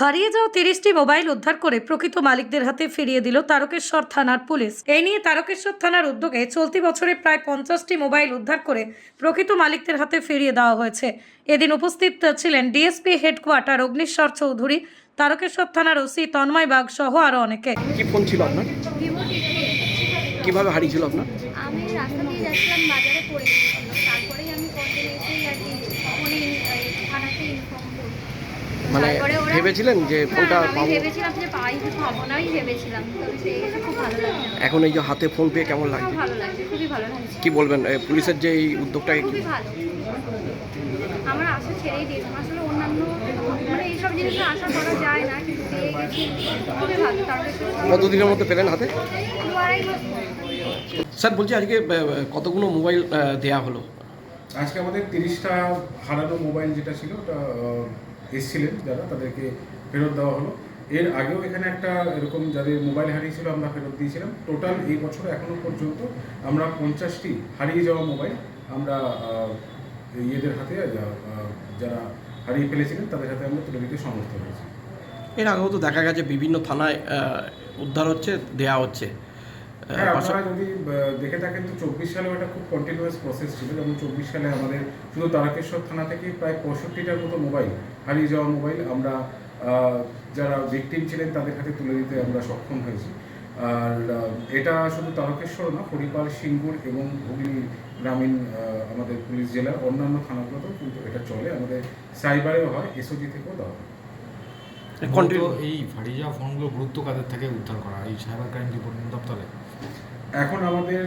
হারিয়ে যাওয়া তিরিশটি মোবাইল উদ্ধার করে প্রকৃত মালিকদের হাতে ফিরিয়ে দিল তারকেশ্বর থানার পুলিশ। এই নিয়ে তারকেশ্বর থানার উদ্যোগে চলতি বছরে প্রায় পঞ্চাশটি মোবাইল উদ্ধার করে প্রকৃত মালিকদের হাতে ফিরিয়ে দেওয়া হয়েছে। এদিন উপস্থিত ছিলেন ডিএসপি হেডকোয়ার্টার অগ্নিশ্বর চৌধুরী তারকেশ্বর থানার ওসি তন্ময় বাগ সহ আরও অনেকে। কি ফোন ছিল আপনার? কীভাবে হারিয়েছিল আপনার? আমি রাস্তা দিয়ে যাচ্ছিলাম বাজারে পড়ে গিয়েছিল। তারপরেই আমি কন্টেন এসেই আর কি ফোনে থানাতে ইনফর্ম করি। মানে ভেবেছিলেন যে ফোনটা আমি পাবো? ভেবেছিলাম যে পাই পাবো নাই ভেবেছিলাম। তবে গেছে খুব ভালো লাগছে এখন এই যে হাতে ফোন পেয়ে কেমন খুব লাগছে? ভালো লাগছে খুবই ভালো লাগছে। কি বলবেন পুলিশের যে এই উদ্যোগটাকে কি? আমার আশা ছেড়েই দিয়েছিলাম আসলে অন্যান্য মানে এইসব জিনিসে আশা করা যায় না কিন্তু পেয়ে গেছি। খুবই ভালো। তারপরে কতদিনের মধ্যে পেলেন হাতে। স্যার বলছি আজকে কতগুলো মোবাইল দেয়া হলো? আজকে আমাদের তিরিশটা হারানো মোবাইল যেটা ছিল ওটা এসছিলেন যারা, তাদেরকে ফেরত দেওয়া হলো। এর আগেও এখানে একটা এরকম যাদের মোবাইল হারিয়েছিল আমরা ফেরত দিয়েছিলাম। টোটাল এই বছর এখনও পর্যন্ত আমরা পঞ্চাশটি হারিয়ে যাওয়া মোবাইল আমরা ইয়েদের হাতে যারা হারিয়ে ফেলেছিলেন, তাদের হাতে আমরা তুলে দিতে সমর্থ হয়েছি। এর আগেও তো দেখা গেছে, বিভিন্ন থানায় উদ্ধার হচ্ছে, দেয়া হচ্ছে। আপনারা যদি দেখে থাকেন তো চব্বিশ সালেও একটা খুব কন্টিনিউয়াস প্রসেস ছিল। যেমন চব্বিশ সালে আমাদের শুধু তারকেশ্বর থানা থেকে প্রায় পঁয়ষট্টিটার মতো মোবাইল হারিয়ে যাওয়া মোবাইল আমরা যারা ভিকটিম ছিলেন তাদের হাতে তুলে দিতে আমরা সক্ষম হয়েছি। আর এটা শুধু তারকেশ্বর না হরিপাল সিঙ্গুর এবং হুগলি গ্রামীণ আমাদের পুলিশ জেলার অন্যান্য থানাগুলোতেও কিন্তু এটা চলে। আমাদের সাইবারেও হয় এসওজি থেকেও দেওয়া হয়। এই যাওয়া ফোনগুলো গুরুত্ব কাদের থেকে উদ্ধার করা এই সাইবার ক্রাইম রিপোর্টিং দপ্তরে? এখন আমাদের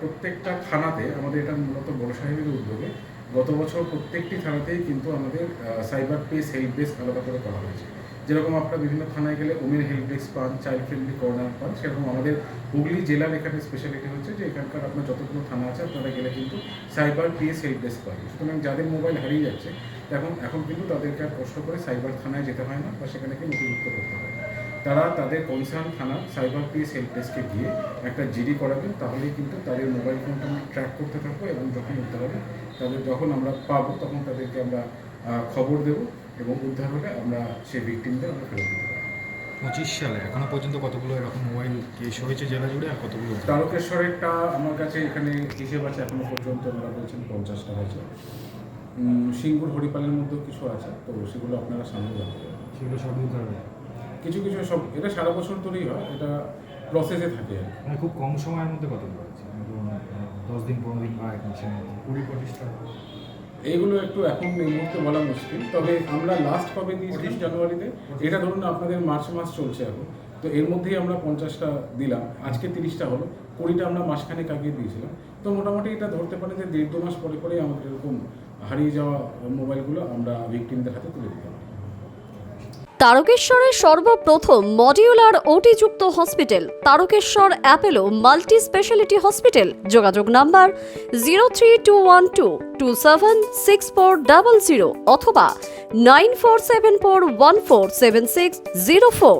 প্রত্যেকটা থানাতে আমাদের এটা মূলত বড় সাহেবের উদ্যোগে গত বছর প্রত্যেকটি থানাতেই কিন্তু আমাদের সাইবার পেস হেল্প ডেস্ক আলাদা করে করা হয়েছে। যেরকম আপনারা বিভিন্ন থানায় গেলে ওমেন হেল্প ডেস্ক পান চাইল্ড ফ্রেন্ডলি কর্নার পান সেরকম আমাদের হুগলি জেলার এখানে স্পেশালিটি হচ্ছে যে এখানকার আপনার যতগুলো থানা আছে আপনারা গেলে কিন্তু সাইবার পিএস হেল্প ডেস্ক পান সুতরাং যাদের মোবাইল হারিয়ে যাচ্ছে এখন এখন কিন্তু তাদেরকে আর কষ্ট করে সাইবার থানায় যেতে হয় না বা সেখানে গিয়ে নথিভুক্ত করতে হয়। তারা তাদের কনসার্ন থানা সাইবার পিএস হেল্প ডেস্কে গিয়ে একটা জিডি করাবেন তাহলেই কিন্তু তাদের মোবাইল ফোনটা আমরা ট্র্যাক করতে থাকব এবং যখন উদ্ধার হবে তাদের যখন আমরা পাবো তখন তাদেরকে আমরা খবর দেব এবং উদ্ধার হলে আমরা সেই ভিকটিমদের আমরা ফেরত দিতে পারব। পঁচিশ সালে এখনও পর্যন্ত কতগুলো এরকম মোবাইল কেস হয়েছে জেলা জুড়ে আর কতগুলো? তারকেশ্বরেরটা আমার কাছে এখানে হিসেব আছে এখনও পর্যন্ত ওনারা বলছেন পঞ্চাশটা হয়েছে। সিঙ্গুর হরিপালের মধ্যেও কিছু আছে তো সেগুলো আপনারা সামনে জানতে সেগুলো সব কিছু কিছু সব এটা সারা বছর ধরেই হয় এটা প্রসেসে থাকে আর মানে খুব কম সময়ের মধ্যে কতগুলো হয়েছে? মানে দশ দিন পনেরো দিন বা এক মাসের মধ্যে কুড়ি পঁচিশটা এইগুলো একটু এখন এই মুহূর্তে বলা মুশকিল তবে আমরা লাস্ট কবে দিয়েছিলাম? জানুয়ারিতে। এটা ধরুন আপনাদের মার্চ মাস চলছে এখন তো এর মধ্যেই আমরা পঞ্চাশটা দিলাম আজকে তিরিশটা হলো কুড়িটা আমরা মাসখানেক আগে দিয়েছিলাম। তো মোটামুটি এটা ধরতে পারে যে দেড় দু মাস পরে পরে আমাদের এরকম হারিয়ে যাওয়া মোবাইলগুলো আমরা ভিকটিমদের হাতে তুলে দিতে পারি। তারকেশ্বরের সর্বপ্রথম modular ওটিযুক্ত hospital, Tarakeswar Apollo multi speciality hospital, যোগাযোগ number zero three two one two two seven six four double zero অথবা nine four seven four one four seven six zero four.